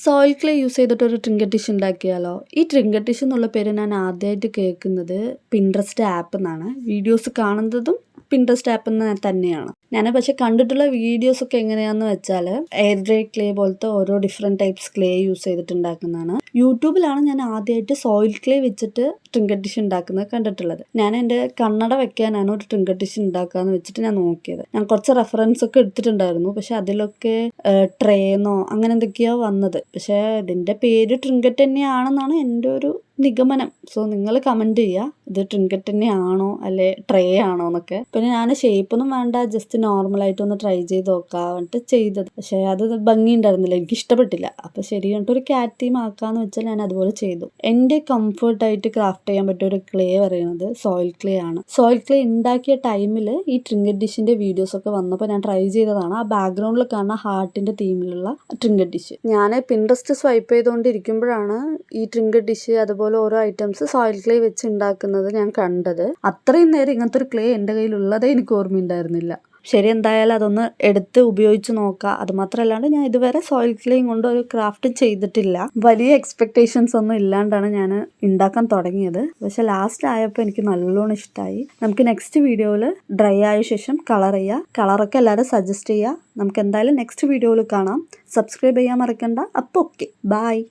Soil clay use ചെയ്തിട്ട് ഒരു trinket dish ഉണ്ടാക്കിയാലോ? ഈ ട്രിങ്കറ്റ് ഡിഷ് എന്നുള്ള പേര് ഞാൻ ആദ്യമായിട്ട് കേൾക്കുന്നത് പിൻട്രസ്റ്റ് ആപ്പ് എന്നാണ് വീഡിയോസ് കാണുന്നതും പിൻട്രസ്റ്റ് ആപ്പ് തന്നെയാണ്. ഞാൻ പക്ഷെ കണ്ടിട്ടുള്ള വീഡിയോസ് ഒക്കെ എങ്ങനെയാന്ന് വെച്ചാൽ എയർ ഡ്രൈ ക്ലേ പോലത്തെ ഓരോ ഡിഫറെന്റ് ടൈപ്സ് ക്ലേ യൂസ് ചെയ്തിട്ടുണ്ടാക്കുന്നതാണ്. യൂട്യൂബിലാണ് ഞാൻ ആദ്യമായിട്ട് സോയിൽ ക്ലേ വെച്ചിട്ട് ട്രിങ്കറ്റ് ഡിഷ് ഉണ്ടാക്കുന്നത് കണ്ടിട്ടുള്ളത്. ഞാൻ എന്റെ കണ്ണട വെക്കാനാണ് ഒരു ട്രിങ്കറ്റ് ഡിഷ് ഉണ്ടാക്കാന്ന് വെച്ചിട്ട് ഞാൻ നോക്കിയത്. ഞാൻ കുറച്ച് റെഫറൻസ് ഒക്കെ എടുത്തിട്ടുണ്ടായിരുന്നു. പക്ഷെ അതിലൊക്കെ ട്രേന്നോ അങ്ങനെ എന്തൊക്കെയോ വന്നത്. പക്ഷേ ഇതിന്റെ പേര് ട്രിങ്കറ്റ് തന്നെയാണെന്നാണ് എന്റെ ഒരു നിഗമനം. സോ നിങ്ങൾ കമന്റ് ചെയ്യുക ഇത് ട്രിൻകറ്റ് തന്നെയാണോ? അല്ലെ ട്രേ ആണോ എന്നൊക്കെ. പിന്നെ ഞാൻ ഷേപ്പൊന്നും വേണ്ട. ജസ്റ്റ് നോർമലായിട്ട് ഒന്ന് ട്രൈ ചെയ്ത് നോക്കാം എന്നിട്ട് ചെയ്തത്. പക്ഷേ അത് ഭംഗി ഉണ്ടായിരുന്നില്ല. എനിക്ക് ഇഷ്ടപ്പെട്ടില്ല. അപ്പോൾ ശരി കണ്ടിട്ട് ഒരു ക്യാറ്റ് തീം ആക്കാന്ന് വെച്ചാൽ ഞാൻ അതുപോലെ ചെയ്തു. എന്റെ കംഫർട്ടായിട്ട് ക്രാഫ്റ്റ് ചെയ്യാൻ പറ്റിയ ഒരു ക്ലേ പറയുന്നത് സോയിൽ ക്ലേ ആണ്. സോയിൽ ക്ലേ ഉണ്ടാക്കിയ ടൈമിൽ ഈ ട്രിങ്കറ്റ് ഡിഷിന്റെ വീഡിയോസ് ഒക്കെ വന്നപ്പോൾ ഞാൻ ട്രൈ ചെയ്തതാണ്. ആ ബാക്ക്ഗ്രൗണ്ടിൽ കാണുന്ന ഹാർട്ടിന്റെ തീമിലുള്ള ട്രിങ്കറ്റ് ഡിഷ് ഞാൻ പിൻട്രസ്റ്റ് സ്വൈപ്പ് ചെയ്തുകൊണ്ടിരിക്കുമ്പോഴാണ് ഈ ട്രിങ്കറ്റ് ഡിഷ് അതുപോലെ ഓരോ ഐറ്റംസ് സോയിൽ ക്ലേ വെച്ച് ഉണ്ടാക്കുന്നത് ഞാൻ കണ്ടത്. അത്രയും നേരം ഇങ്ങനത്തെ ഒരു ക്ലേ എന്റെ കയ്യിലുള്ളതേ എനിക്ക് ഓർമ്മയുണ്ടായിരുന്നില്ല. ശരി എന്തായാലും അതൊന്ന് എടുത്ത് ഉപയോഗിച്ച് നോക്കാം. അത് മാത്രമല്ലാണ്ട് ഞാൻ ഇതുവരെ സോയിൽ ക്ലേയും കൊണ്ട് ഒരു ക്രാഫ്റ്റ് ചെയ്തിട്ടില്ല. വലിയ എക്സ്പെക്ടേഷൻസ് ഒന്നും ഇല്ലാണ്ടാണ് ഞാൻ ഉണ്ടാക്കാൻ തുടങ്ങിയത്. പക്ഷെ ലാസ്റ്റ് ആയപ്പോൾ എനിക്ക് നല്ലോണം ഇഷ്ടമായി നമുക്ക് നെക്സ്റ്റ് വീഡിയോയിൽ ഡ്രൈ ആയ ശേഷം കളർ ചെയ്യുക കളറൊക്കെ എല്ലാവരും സജസ്റ്റ് ചെയ്യുക നമുക്ക് എന്തായാലും നെക്സ്റ്റ് വീഡിയോയിൽ കാണാം. സബ്സ്ക്രൈബ് ചെയ്യാൻ മറക്കണ്ട. അപ്പോൾ ഓക്കെ ബായ്